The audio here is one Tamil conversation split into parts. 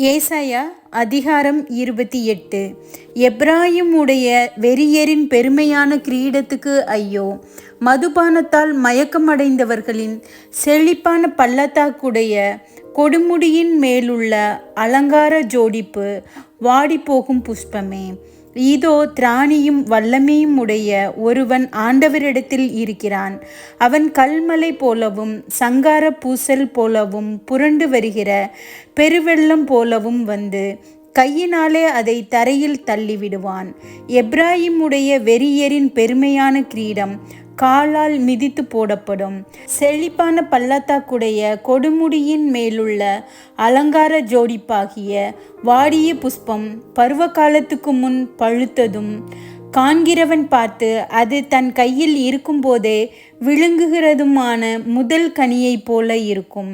ஏசாயா அதிகாரம் இருபத்தி எட்டு. எப்ராயிமுடைய வெறியரின் பெருமையான கிரீடத்துக்கு ஐயோ மதுபானத்தால் மயக்கமடைந்தவர்களின் செழிப்பான பள்ளத்தாக்குடைய கொடுமுடியின் மேலுள்ள அலங்கார ஜோடிப்பு வாடிப்போகும் புஷ்பமே. இதோ திராணியும் வல்லமையும் உடைய ஒருவன் ஆண்டவரிடத்தில் இருக்கிறான். அவன் கல்மலை போலவும் சங்கார பூசல் போலவும் புரண்டு வருகிற பெருவெள்ளம் போலவும் வந்து கையினாலே அதை தரையில் தள்ளிவிடுவான். எப்ராயிமுடைய வெறியரின் பெருமையான கிரீடம் காலால் மிதித்து போடப்படும். செழிப்பான பள்ளத்தாக்குடைய கொடுமுடியின் மேலுள்ள அலங்கார ஜோடிப்பாகிய வாடிய புஷ்பம் பருவ காலத்துக்கு முன் பழுத்ததும் காண்கிறவன் பார்த்து அது தன் கையில் இருக்கும்போதே விழுங்குகிறதுமான முதல் கனியைப் போல இருக்கும்.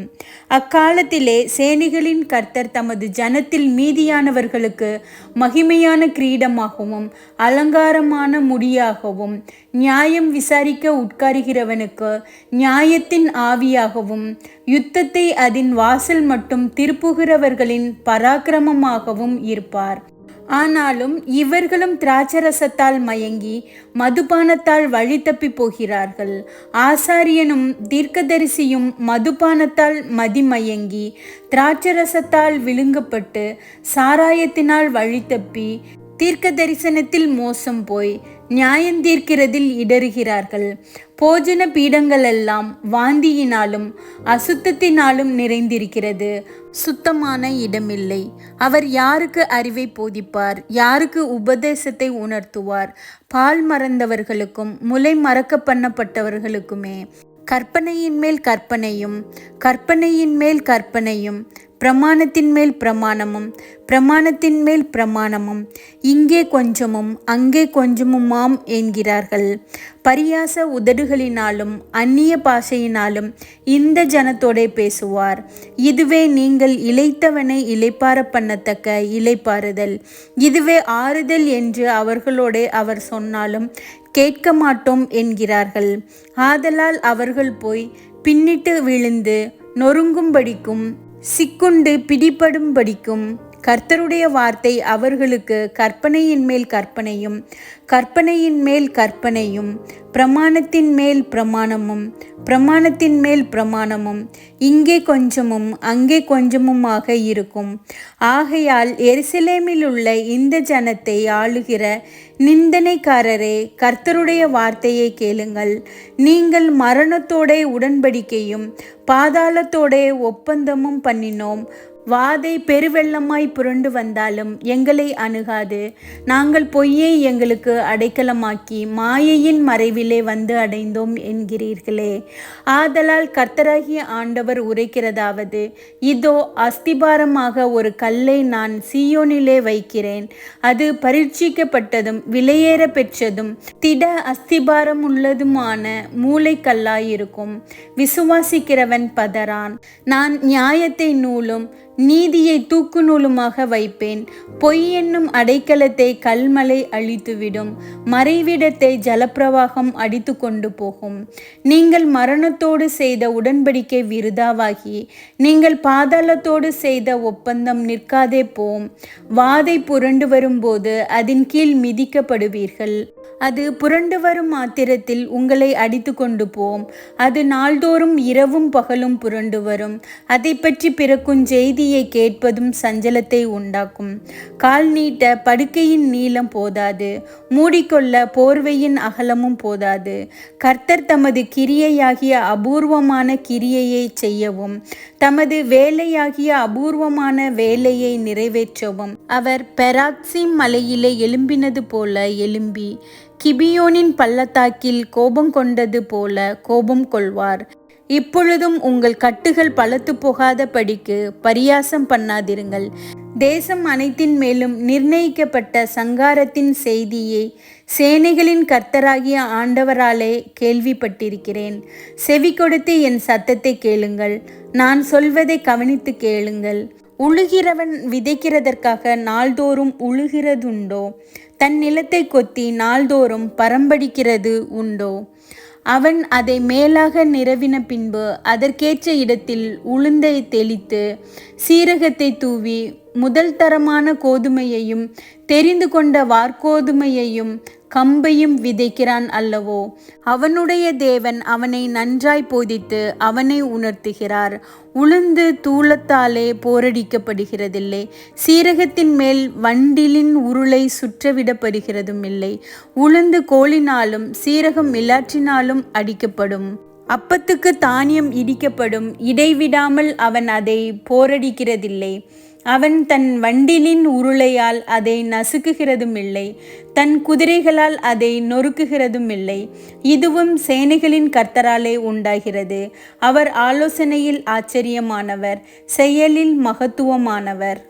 அக்காலத்திலே சேனைகளின் கர்த்தர் தமது ஜனத்தில் மீதியானவர்களுக்கு மகிமையான கிரீடமாகவும் அலங்காரமான முடியாகவும் நியாயம் விசாரிக்க உட்காருகிறவனுக்கு நியாயத்தின் ஆவியாகவும் யுத்தத்தை அதன் வாசல் மட்டும் திருப்புகிறவர்களின் பராக்கிரமமாகவும் இருப்பார். ஆனாலும் இவர்களும் திராட்சரசத்தால் மயங்கி மதுபானத்தால் வழி தப்பி போகிறார்கள். ஆசாரியனும் தீர்க்கதரிசியும் மதுபானத்தால் மதிமயங்கி திராட்சரசத்தால் விழுங்கப்பட்டு சாராயத்தினால் வழி தப்பி தீர்க்க தரிசனத்தில் மோசம் போய் நியாயந்தீர்க்கிறதில் இடறுகிறார்கள். போஜன பீடங்கள் எல்லாம் வாந்தியினாலும் அசுத்தத்தினாலும் நிறைந்திருக்கிறது. சுத்தமான இடமில்லை. அவர் யாருக்கு அறிவை போதிப்பார்? யாருக்கு உபதேசத்தை உணர்த்துவார்? பால் மறந்தவர்களுக்கும் முலை மறக்க பண்ணப்பட்டவர்களுக்குமே. கற்பனையின் மேல் கற்பனையும் கற்பனையின் மேல் கற்பனையும் பிரமாணத்தின் மேல் பிரமாணமும் பிரமாணத்தின் மேல் பிரமாணமும் இங்கே கொஞ்சமும் அங்கே கொஞ்சமுமாம் என்கிறார்கள். பரியாச உதடுகளினாலும் அந்நிய பாஷையினாலும் இந்த ஜனத்தோடே பேசுவார். இதுவே நீங்கள் இழைத்தவனை இலைப்பார பண்ணத்தக்க இலைப்பாறுதல் இதுவே ஆறுதல் என்று அவர்களோடே அவர் சொன்னாலும் கேட்க மாட்டோம் என்கிறார்கள். ஆதலால் அவர்கள் போய் பின்னிட்டு விழுந்து நொறுங்கும்படிக்கும் சிக்குண்டு பிடிபடும்படிக்கும். கர்த்தருடைய வார்த்தை அவர்களுக்கு கற்பனையின் மேல் கற்பனையும் கற்பனையின் மேல் கற்பனையும் பிரமாணத்தின் மேல் பிரமாணமும் பிரமாணத்தின் மேல் பிரமாணமும் இங்கே கொஞ்சமும் அங்கே கொஞ்சமுமாக இருக்கும். ஆகையால் எருசலேமில் உள்ள இந்த ஜனத்தை ஆளுகிற நிந்தனைக்காரரே கர்த்தருடைய வார்த்தையை கேளுங்கள். நீங்கள் மரணத்தோட உடன்படிக்கையும் பாதாளத்தோட ஒப்பந்தமும் பண்ணினோம். வாதை பெருவெள்ளமாய் புரண்டு வந்தாலும் எங்களை அணுகாது. நாங்கள் பொய்யை எங்களுக்கு அடைக்கலமாக்கி மாயையின் மறைவிலே வந்து அடைந்தோம் என்கிறீர்களே. ஆதலால் கர்த்தராகிய ஆண்டவர் உரைக்கிறதாவது இதோ அஸ்திபாரமாக ஒரு கல்லை நான் சீயோனிலே வைக்கிறேன். அது பரீட்சிக்கப்பட்டதும் விலையேற பெற்றதும் திட அஸ்திபாரம் உள்ளதுமான மூளைக்கல்லாயிருக்கும். விசுவாசிக்கிறவன் பதறான். நான் நியாயத்தை நூலும் நீதியை தூக்கு நூலுமாக வைப்பேன். பொய் என்னும் அடைக்கலத்தை கல்மலை அழித்துவிடும். மறைவிடத்தை ஜலப்பிரவாகம் அடித்து கொண்டு போகும். நீங்கள் மரணத்தோடு செய்த உடன்படிக்கை விருதாவாகி நீங்கள் பாதாளத்தோடு செய்த ஒப்பந்தம் நிற்காதே போம். வாதை புரண்டு வரும்போது அதன் கீழ் மிதிக்கப்படுவீர்கள். அது புரண்டு வரும் மாத்திரத்தில் உங்களை அடித்து கொண்டு போம். அது நாள்தோறும் இரவும் பகலும் புரண்டு வரும். அதை பற்றி பிறக்கும் செய்தியை கேட்பதும் சஞ்சலத்தை உண்டாக்கும். கால் நீட்ட படுக்கையின் நீளம் போதாது. மூடிக்கொள்ள போர்வையின் அகலமும் போதாது. கர்த்தர் தமது கிரியையாகிய அபூர்வமான கிரியையை செய்யவும் தமது வேலையாகிய அபூர்வமான வேலையை நிறைவேற்றவும். அவர் பெராக்சி மலையிலே எழும்பினது போல எழும்பி கிபியோனின் பள்ளத்தாக்கில் கோபம் கொண்டது போல கோபம் கொள்வார். இப்பொழுதும் உங்கள் கட்டுகள் பலத்து போகாத படிக்கு பரியாசம் பண்ணாதிருங்கள். தேசம் அனைத்தின் மேலும் நிர்ணயிக்கப்பட்ட சங்காரத்தின் செய்தியை சேனைகளின் கர்த்தராகிய ஆண்டவராலே கேள்விப்பட்டிருக்கிறேன். செவி கொடுத்து என் சத்தத்தை கேளுங்கள். நான் சொல்வதை கவனித்து கேளுங்கள். உழுகிறவன் விதைக்கிறதற்காக நாள்தோறும் உழுகிறதுண்டோ? தன் நிலத்தை கொத்தி நாள்தோறும் பரம்படிக்கிறது உண்டோ? அவன் அதை மேலாக நிரவின பின்பு அதற்கேற்ற இடத்தில் உளுந்தை தெளித்து சீரகத்தை தூவி முதல் தரமான கோதுமையையும் தெரிந்து கொண்ட வார்கோதுமையையும் கம்பையும் விதைக்கிறான் அல்லவோ? அவனுடைய தேவன் அவனை நன்றாய் போதித்து அவனை உணர்த்துகிறார். உளுந்து தூளத்தாலே போரடிக்கப்படுகிறதில்லை. சீரகத்தின் மேல் வண்டிலின் உருளை சுற்றவிடப்படுகிறதும் இல்லை உளுந்து கோளினாலும் சீரகம் இல்லாற்றினாலும் அடிக்கப்படும். அப்பத்துக்கு தானியம் இடிக்கப்படும். இடைவிடாமல் அவன் அதை போரடிக்கிறதில்லை. அவன் தன் வண்டிலின் உருளையால் அதை நசுக்குகிறதும் இல்லை தன் குதிரைகளால் அதை நொறுக்குகிறதும் இல்லை இதுவும் சேனைகளின் கர்த்தராலே உண்டாகிறது. அவர் ஆலோசனையில் ஆச்சரியமானவர் செயலில் மகத்துவமானவர்.